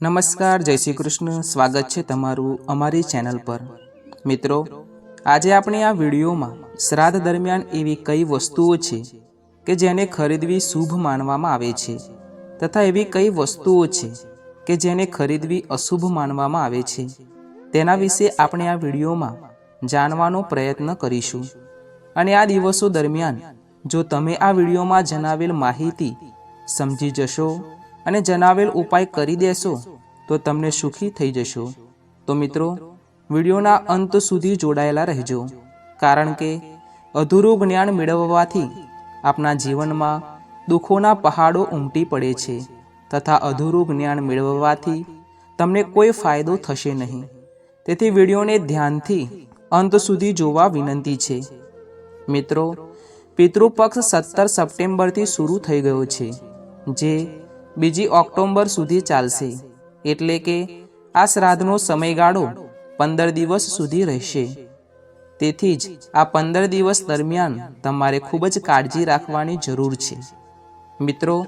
નમસ્કાર, જય શ્રી કૃષ્ણ. સ્વાગત છે તમારું અમારી ચેનલ પર. મિત્રો, આજે આપણે આ વિડીયોમાં શ્રાદ્ધ દરમિયાન એવી કઈ વસ્તુઓ છે કે જેને ખરીદવી શુભ માનવામાં આવે છે તથા એવી કઈ વસ્તુઓ છે કે જેને ખરીદવી અશુભ માનવામાં આવે છે? તેના વિશે આપણે આ વિડીયોમાં જાણવાનો પ્રયત્ન કરીશું. અને આ દિવસો દરમિયાન જો તમે આ વિડીયોમાં જણાવેલ માહિતી સમજી જશો અને જણાવેલ ઉપાય કરી દેશો, તો તમને સુખી થઈ જશો. તો મિત્રો, વિડીયોના અંત સુધી જોડાયેલા રહેજો, કારણ કે અધૂરું જ્ઞાન મેળવવાથી આપણા જીવનમાં દુઃખોના પહાડો ઉમટી પડે છે, તથા અધૂરું જ્ઞાન મેળવવાથી તમને કોઈ ફાયદો થશે નહીં. તેથી વિડીયોને ધ્યાનથી અંત સુધી જોવા વિનંતી છે. મિત્રો, પિતૃપક્ષ સત્તર સપ્ટેમ્બરથી શરૂ થઈ ગયો છે, જે બીજી ઓક્ટોબર સુધી ચાલશે એટલે કે આ શ્રાદ્ધનો સમયગાળો પંદર દિવસ સુધી રહેશે. તેથી જ આ પંદર દિવસ દરમિયાન તમારે ખૂબ જ કાળજી રાખવાની જરૂર છે. મિત્રો,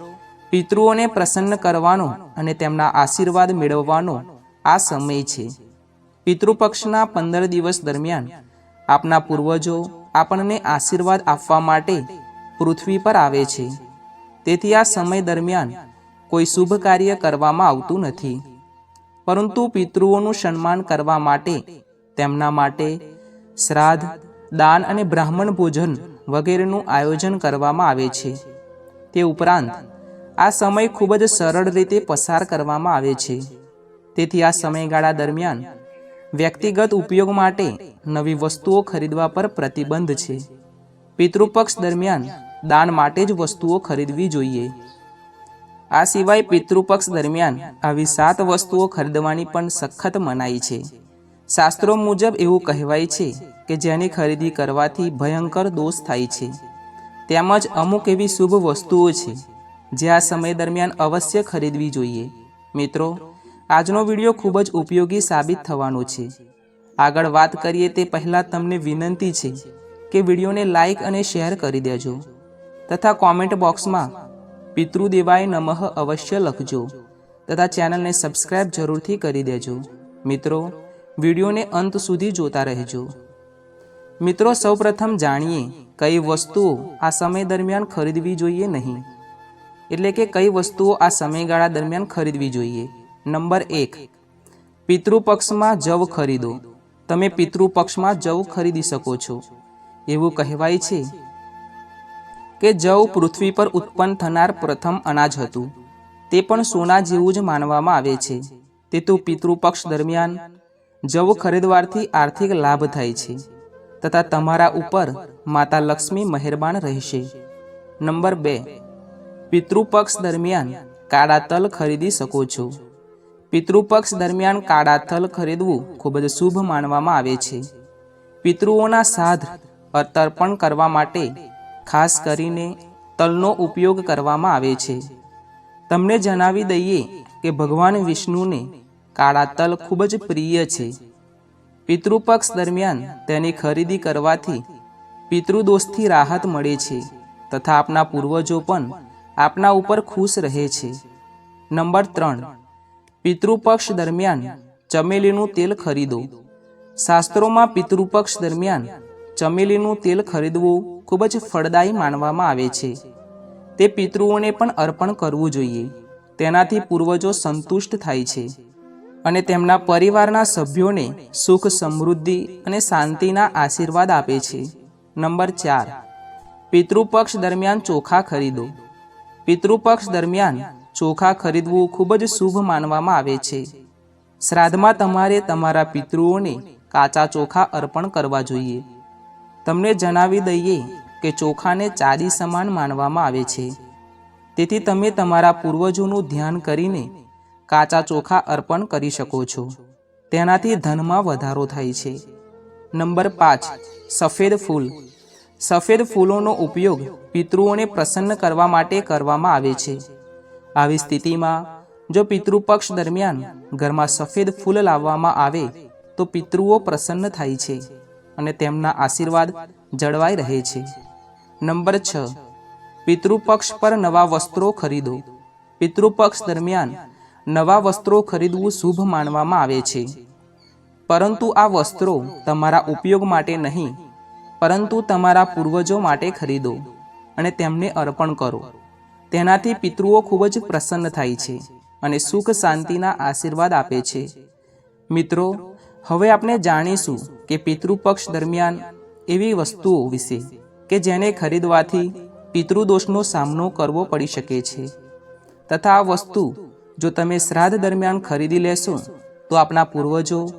પિતૃઓને પ્રસન્ન કરવાનો અને તેમના આશીર્વાદ મેળવવાનો આ સમય છે. પિતૃપક્ષના પંદર દિવસ દરમિયાન આપના પૂર્વજો આપણને આશીર્વાદ આપવા માટે પૃથ્વી પર આવે છે. તેથી આ સમય દરમિયાન કોઈ શુભ કાર્ય કરવામાં આવતું નથી. પરંતુ પિતૃઓનું સન્માન કરવા માટે, તેમના માટે શ્રાદ્ધ, દાન અને બ્રાહ્મણ ભોજન વગેરેનું આયોજન કરવામાં આવે છે. તે ઉપરાંત, આ સમય ખૂબ જ સરળ રીતે પસાર કરવામાં આવે છે. તેથી આ સમયગાળા દરમિયાન, વ્યક્તિગત ઉપયોગ માટે નવી વસ્તુઓ ખરીદવા પર પ્રતિબંધ છે. પિતૃપક્ષ દરમિયાન, દાન માટે જ વસ્તુઓ ખરીદવી જોઈએ. આ સિવાય પિતૃપક્ષ દરમિયાન આવી સાત વસ્તુઓ ખરીદવાની પણ સખત મનાઈ છે. શાસ્ત્રો મુજબ એવું કહેવાય છે કે જેની ખરીદી કરવાથી ભયંકર દોષ થાય છે. તેમજ અમુક એવી શુભ વસ્તુઓ છે જે આ સમય દરમિયાન અવશ્ય ખરીદવી જોઈએ. મિત્રો, આજનો વીડિયો ખૂબ જ ઉપયોગી સાબિત થવાનો છે. આગળ વાત કરીએ તે પહેલાં તમને વિનંતી છે કે વિડીયોને લાઈક અને શેર કરી દેજો. તથા કોમેન્ટ બોક્સમાં પિતૃદેવાય નમઃ અવશ્ય લખજો તથા ચેનલને સબસ્ક્રાઇબ જરૂરથી કરી દેજો. મિત્રો, વિડીયોને અંત સુધી જોતા રહેજો. મિત્રો, સૌપ્રથમ જાણીએ કઈ વસ્તુઓ આ સમય દરમિયાન ખરીદવી જોઈએ નહીં. એટલે કે કઈ વસ્તુઓ આ સમયગાળા દરમિયાન ખરીદવી જોઈએ. નંબર એક, પિતૃપક્ષમાં જવ ખરીદો. તમે પિતૃપક્ષમાં જવ ખરીદી શકો છો. એવું કહેવાય છે કે જવ પૃથ્વી પર ઉત્પન્ન થનાર પ્રથમ અનાજ હતું. તે પણ સોના જેવું જ માનવામાં આવે છે. તે તો પિતૃપક્ષ દરમિયાન જવ ખરીદવાથી આર્થિક લાભ થાય છે. તથા તમારા ઉપર માતા લક્ષ્મી મહેરબાન રહેશે. નંબર બે. પિતૃપક્ષ દરમિયાન કાળા તલ ખરીદી શકો છો. પિતૃપક્ષ દરમિયાન કાળા તલ ખરીદવું ખૂબ જ શુભ માનવામાં આવે છે. પિતૃઓના સાધ અતર્પણ કરવા માટે ખાસ કરીને તલનો ઉપયોગ કરવામાં આવે છે. તમને જણાવી દઈએ કે ભગવાન વિષ્ણુને કાળા તલ ખૂબ જ પ્રિય છે. પિતૃપક્ષ દરમિયાન તેની ખરીદી કરવાથી પિતૃદોષથી રાહત મળે છે તથા આપના પૂર્વજો પણ આપના ઉપર ખુશ રહે છે. નંબર ત્રણ. પિતૃપક્ષ દરમિયાન ચમેલીનું તેલ ખરીદો. શાસ્ત્રોમાં પિતૃપક્ષ દરમિયાન ચમેલીનું તેલ ખરીદવું ખૂબ જ ફળદાયી માનવામાં આવે છે. તે પિતૃઓને પણ અર્પણ કરવું જોઈએ. તેનાથી પૂર્વજો સંતુષ્ટ થાય છે અને તેમના પરિવારના સભ્યોને સુખ, સમૃદ્ધિ અને શાંતિના આશીર્વાદ આપે છે. નંબર ચાર. પિતૃપક્ષ દરમિયાન ચોખા ખરીદો. પિતૃપક્ષ દરમિયાન ચોખા ખરીદવું ખૂબ જ શુભ માનવામાં આવે છે. શ્રાદ્ધમાં તમારે તમારા પિતૃઓને કાચા ચોખા અર્પણ કરવા જોઈએ. તમને જણાવી દઈએ કે ચોખાને ચાંદી સમાન માનવામાં આવે છે. તેથી તમે તમારા પૂર્વજોનું ધ્યાન કરીને કાચા ચોખા અર્પણ કરી શકો છો. તેનાથી ધનમાં વધારો થાય છે. નંબર પાંચ, સફેદ ફૂલ. સફેદ ફૂલોનો ઉપયોગ પિતૃઓને પ્રસન્ન કરવા માટે કરવામાં આવે છે. આવી સ્થિતિમાં, જો પિતૃપક્ષ દરમિયાન ઘરમાં સફેદ ફૂલ લાવવામાં આવે, તો પિતૃઓ પ્રસન્ન થાય છે. અને તેમના આશીર્વાદ જળવાઈ રહે છે. નંબર છ, પિતૃપક્ષ પર નવા વસ્ત્રો ખરીદો. પિતૃપક્ષ દરમિયાન નવા વસ્ત્રો ખરીદવું શુભ માનવામાં આવે છે. પરંતુ આ વસ્ત્રો તમારા ઉપયોગ માટે નહીં, પરંતુ તમારા પૂર્વજો માટે ખરીદો અને તેમને અર્પણ કરો. તેનાથી પિતૃઓ ખૂબ જ પ્રસન્ન થાય છે અને સુખ શાંતિના આશીર્વાદ આપે છે. મિત્રો હવે આપણે જાણીશું કે પિતૃપક્ષ દરમિયાન એવી વસ્તુઓ વિશે કે જેને ખરીદવાથી પિતૃદોષનો સામનો કરવો પડી શકે છે. તથા આ વસ્તુ જો તમે શ્રાદ્ધ દરમિયાન ખરીદી લેશો, તો આપણા પૂર્વજો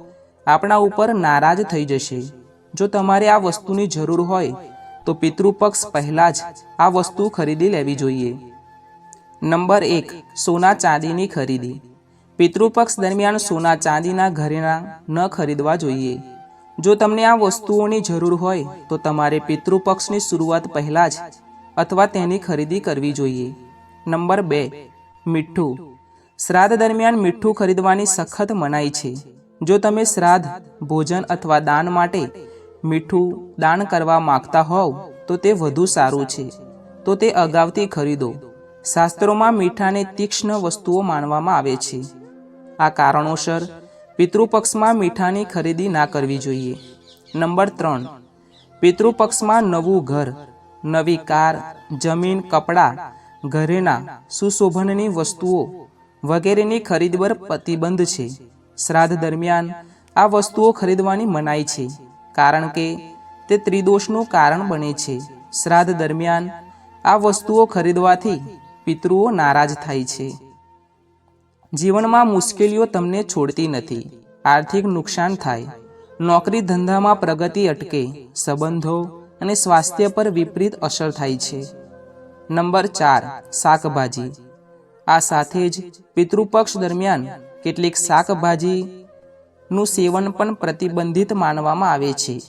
આપણા ઉપર નારાજ થઈ જશે. જો તમારે આ વસ્તુની જરૂર હોય, તો પિતૃપક્ષ પહેલાં જ આ વસ્તુ ખરીદી લેવી જોઈએ. નંબર એક, સોના ચાંદીની ખરીદી. પિતૃપક્ષ દરમિયાન સોના ચાંદીના ઘરેણાં ન ખરીદવા જોઈએ. જો તમને આ વસ્તુઓની જરૂર હોય, તો તમારે પિતૃપક્ષની શરૂઆત પહેલાં જ અથવા તેની ખરીદી કરવી જોઈએ. નંબર બે, મીઠું. શ્રાદ્ધ દરમિયાન મીઠું ખરીદવાની સખત મનાઈ છે. જો તમે શ્રાદ્ધ, ભોજન અથવા દાન માટે મીઠું દાન કરવા માંગતા હોવ, તો તે વધુ સારું છે. તો તે અગાઉથી ખરીદો. શાસ્ત્રોમાં મીઠાને તીક્ષ્ણ વસ્તુઓ માનવામાં આવે છે. આ કારણોસર પિતૃપક્ષમાં મીઠાની ખરીદી ના કરવી જોઈએ. નંબર ત્રણ. પિતૃપક્ષમાં નવું ઘર, નવી કાર, જમીન, કપડાં, ઘરેણાં, સુશોભનની વસ્તુઓ વગેરેની ખરીદ પર પ્રતિબંધ છે. શ્રાદ્ધ દરમિયાન આ વસ્તુઓ ખરીદવાની મનાઈ છે, કારણ કે તે ત્રિદોષનું કારણ બને છે. શ્રાદ્ધ દરમિયાન આ વસ્તુઓ ખરીદવાથી પિતૃઓ નારાજ થાય છે. જીવનમાં મુશ્કેલીઓ તમને છોડતી નથી. આર્થિક નુકસાન થાય. નોકરી ધંધામાં પ્રગતિ અટકે, સંબંધો અને સ્વાસ્થ્ય પર વિપરીત અસર થાય છે. નંબર ચાર, શાકભાજી. આ સાથે જ પિતૃપક્ષ દરમિયાન કેટલીક શાકભાજીનું સેવન પણ પ્રતિબંધિત માનવામાં આવે છે.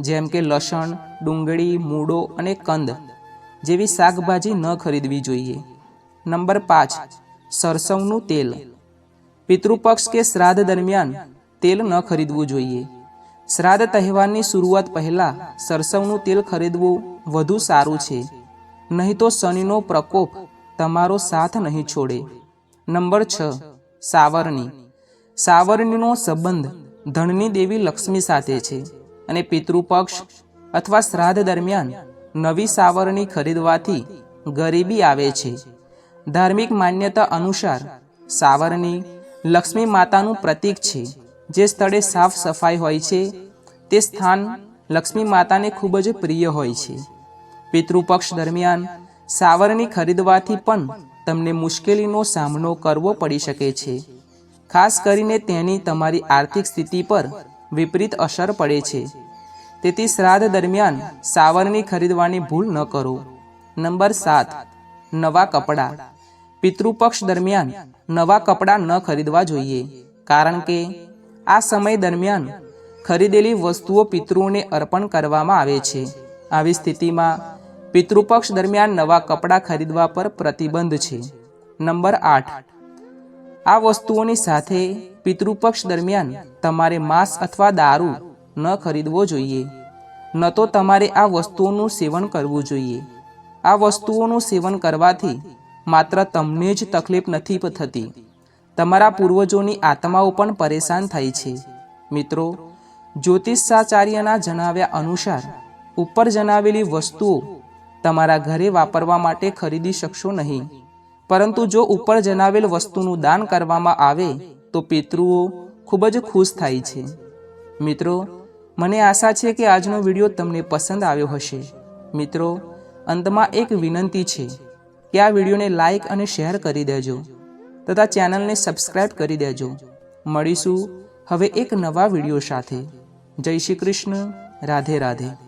જેમ કે લસણ, ડુંગળી, મૂળો અને કંદ જેવી શાકભાજી ન ખરીદવી જોઈએ. નંબર પાંચ સરસવનું તેલ. પિતૃપક્ષ કે શ્રાદ્ધ દરમિયાન તેલ ન ખરીદવું જોઈએ. શ્રાદ્ધ તહેવારની શરૂઆત પહેલાં સરસવનું તેલ ખરીદવું વધુ સારું છે. નહીં તો શનિનો પ્રકોપ તમારો સાથ નહીં છોડે. નંબર છ, સાવરણી. સાવરણીનો સંબંધ ધનની દેવી લક્ષ્મી સાથે છે અને પિતૃપક્ષ અથવા શ્રાદ્ધ દરમિયાન નવી સાવરણી ખરીદવાથી ગરીબી આવે છે. ધાર્મિક માન્યતા અનુસાર સાવરણી લક્ષ્મી માતાનું પ્રતીક છે. જે સ્થળે સાફ સફાઈ હોય છે. તે સ્થાન લક્ષ્મી માતાને ખૂબ જ પ્રિય હોય છે. પિતૃપક્ષ દરમિયાન સાવરણી ખરીદવાથી પણ તમને મુશ્કેલીનો સામનો કરવો પડી શકે છે. ખાસ કરીને તેની તમારી આર્થિક સ્થિતિ પર વિપરીત અસર પડે છે. તેથી શ્રાદ્ધ દરમિયાન સાવરણી ખરીદવાની ભૂલ ન કરો. નંબર સાત, નવા કપડાં. પિતૃપક્ષ દરમિયાન નવા કપડાં ન ખરીદવા જોઈએ. કારણ કે આ સમય દરમિયાન ખરીદેલી વસ્તુઓ પિતૃઓને અર્પણ કરવામાં આવે છે. આવી સ્થિતિમાં પિતૃપક્ષ દરમિયાન નવા કપડાં ખરીદવા પર પ્રતિબંધ છે. નંબર આઠ. આ વસ્તુઓની સાથે પિતૃપક્ષ દરમિયાન તમારે માંસ અથવા દારૂ ન ખરીદવો જોઈએ. ન તો તમારે આ વસ્તુઓનું સેવન કરવું જોઈએ. આ વસ્તુઓનું સેવન કરવાથી માત્ર તમને જ તકલીફ નથી થતી. તમારા પૂર્વજોની આત્માઓ પણ પરેશાન થાય છે. મિત્રો, જ્યોતિષાચાર્યના જણાવ્યા અનુસાર, ઉપર જણાવેલી વસ્તુઓ તમારા ઘરે વાપરવા માટે ખરીદી શકશો નહીં. પરંતુ જો ઉપર જણાવેલ વસ્તુનું દાન કરવામાં આવે, તો પિતૃઓ ખૂબ જ ખુશ થાય છે. મિત્રો, મને આશા છે કે આજનો વીડિયો તમને પસંદ આવ્યો હશે. મિત્રો, અંતમાં એક વિનંતી છે. કે આ વિડીયોને લાઇક અને શેર કરી દેજો તથા ચેનલને સબસ્ક્રાઈબ કરી દેજો. મળીશું હવે એક નવા વીડિયો સાથે. જય શ્રી કૃષ્ણ. રાધે રાધે.